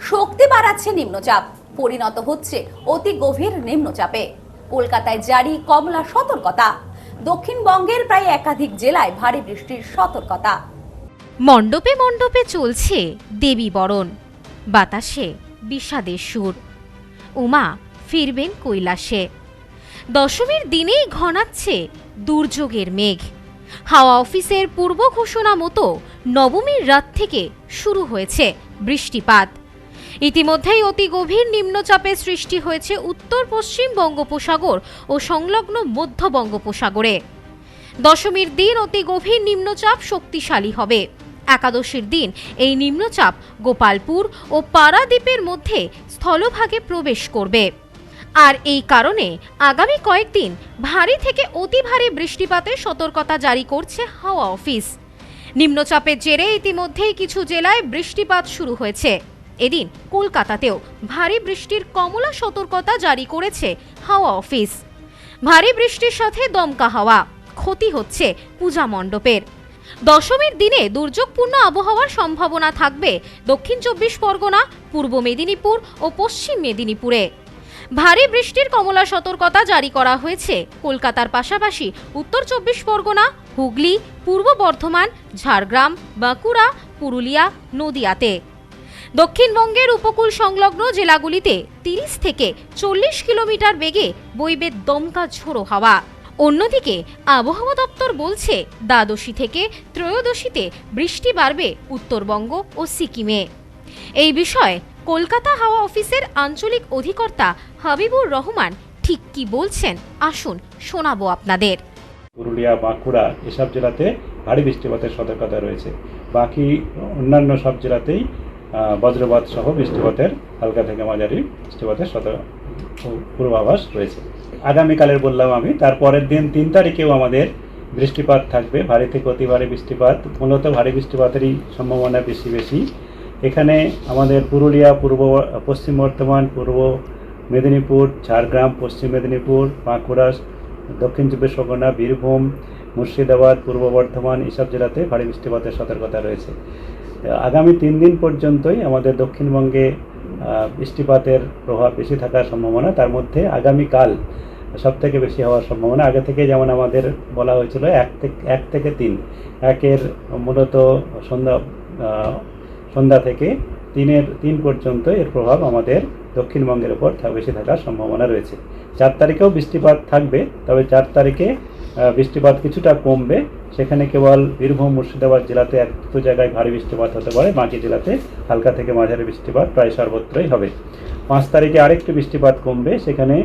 শক্তি বাড়াচ্ছে নিম্নচাপ। পরিণত হচ্ছে অতি গভীর নিম্নচাপে। কলকাতায় জারি কমলা সতর্কতা। দক্ষিণবঙ্গের প্রায় একাধিক জেলায় ভারী বৃষ্টির সতর্কতা। মণ্ডপে মণ্ডপে চলছে দেবী বরণ। বাতাসে বিষাদের সুর। উমা ফিরবেন কৈলাসে। দশমীর দিনেই ঘনাচ্ছে দুর্যোগের মেঘ। হাওয়া অফিসের পূর্ব ঘোষণা মতো নবমীর রাত থেকে শুরু হয়েছে বৃষ্টিপাত। ইতিমধ্যেই অতি গভীর নিম্নচাপের সৃষ্টি হয়েছে উত্তর পশ্চিম বঙ্গোপসাগর ও সংলগ্ন মধ্য বঙ্গোপসাগরে। দশমীর দিন অতি গভীর নিম্নচাপ শক্তিশালী হবে। একাদশীর দিন এই নিম্নচাপ গোপালপুর ও পারাদ্বীপের মধ্যে স্থলভাগে প্রবেশ করবে। আর এই কারণে আগামী কয়েকদিন ভারী থেকে অতি ভারী বৃষ্টিপাতের সতর্কতা জারি করছে হাওয়া অফিস। নিম্নচাপের জেরে ইতিমধ্যেই কিছু জেলায় বৃষ্টিপাত শুরু হয়েছে। এদিন কলকাতাতেও ভারী বৃষ্টির কমলা সতর্কতা জারি করেছে হাওয়া অফিস। ভারী বৃষ্টির সাথে দমকা হাওয়া, ক্ষতি হচ্ছে পূজা মণ্ডপের। দশমীর দিনে দুর্যোগপূর্ণ আবহাওয়ার সম্ভাবনা থাকবে দক্ষিণ চব্বিশ পরগনা, পূর্ব মেদিনীপুর ও পশ্চিম মেদিনীপুরে। ভারী বৃষ্টির কমলা সতর্কতা জারি করা হয়েছে কলকাতার পাশাপাশি উত্তর চব্বিশ পরগনা, হুগলি, পূর্ব বর্ধমান, ঝাড়গ্রাম, বাঁকুড়া, পুরুলিয়া, নদিয়াতে। দক্ষিণবঙ্গের উপকূল সংলগ্ন জেলাগুলিতে তিরিশ থেকে চল্লিশ কিলোমিটার বেগে বইবে দমকা ঝোড়ো হাওয়া। অন্যদিকে আবহাওয়া দপ্তর বলছে, দ্বাদশী থেকে ত্রয়োদশীতে বৃষ্টি বাড়বে উত্তরবঙ্গ ও সিকিমে। এই বিষয়ে কলকাতা হাওয়া অফিসের আঞ্চলিক অধিকর্তা হাবিবুর রহমান ঠিক কি বলছেন আসুন শোনাবো আপনাদের। পুরুলিয়া, বাঁকুড়া এসব জেলাতে ভারী বৃষ্টিপাতের সতর্কতা রয়েছে। বাকি অন্যান্য সব জেলাতেই বজ্রপাত সহ বৃষ্টিপাতের হালকা থেকে মাঝারি বৃষ্টিপাতের সতর্ক পূর্বাভাস রয়েছে। আগামীকালের বললাম আমি, তারপরের দিন তিন তারিখেও আমাদের বৃষ্টিপাত থাকবে। ভারী থেকে অতি ভারী বৃষ্টিপাত, মূলত ভারী বৃষ্টিপাতেরই সম্ভাবনা বেশি বেশি। এখানে আমাদের পুরুলিয়া, পূর্ব, পশ্চিম বর্ধমান, পূর্ব মেদিনীপুর, ঝাড়গ্রাম, পশ্চিম মেদিনীপুর, বাঁকুড়া, দক্ষিণ চব্বিশ পরগনা, বীরভূম মুর্শিদাবাদ, পূর্ব বর্ধমান, এসব জেলাতে ভারী বৃষ্টিপাতের সতর্কতা রয়েছে। আগামী তিন দিন পর্যন্তই আমাদের দক্ষিণবঙ্গে বৃষ্টিপাতের প্রভাব বেশি থাকার সম্ভাবনা। তার মধ্যে আগামীকাল সব থেকে বেশি হওয়ার সম্ভাবনা। আগে থেকে যেমন আমাদের বলা হয়েছিল, এক থেকে এক থেকে তিন। একের মূলত সন্ধ্যা সন্ধ্যা থেকে তিনের, তিন পর্যন্ত এর প্রভাব আমাদের দক্ষিণবঙ্গের উপর বেশি থাকার সম্ভাবনা রয়েছে। চার তারিখেও বৃষ্টিপাত থাকবে, তবে চার তারিখে বৃষ্টিপাত কিছুটা কমবে। সেখানে কেবল বীরভূম, মুর্শিদাবাদ জেলাতে এক দুটো জায়গায় ভারী বৃষ্টিপাত হতে পারে। বাকি জেলাতে হালকা থেকে মাঝারি বৃষ্টিপাত প্রায় সর্বত্রই হবে। পাঁচ তারিখে আরেকটু বৃষ্টিপাত কমবে। সেখানে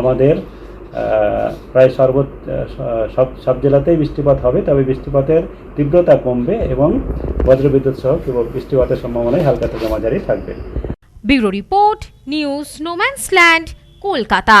আমাদের প্রায় সর্ব সব সব জেলাতেই বৃষ্টিপাত হবে। তবে বৃষ্টিপাতের তীব্রতা কমবে এবং বজ্রবিদ্যুৎ সহ কেবল বৃষ্টিপাতের সম্ভাবনাই হালকা থেকে মাঝারি থাকবে। Bureau report, news, no man's land, Kolkata.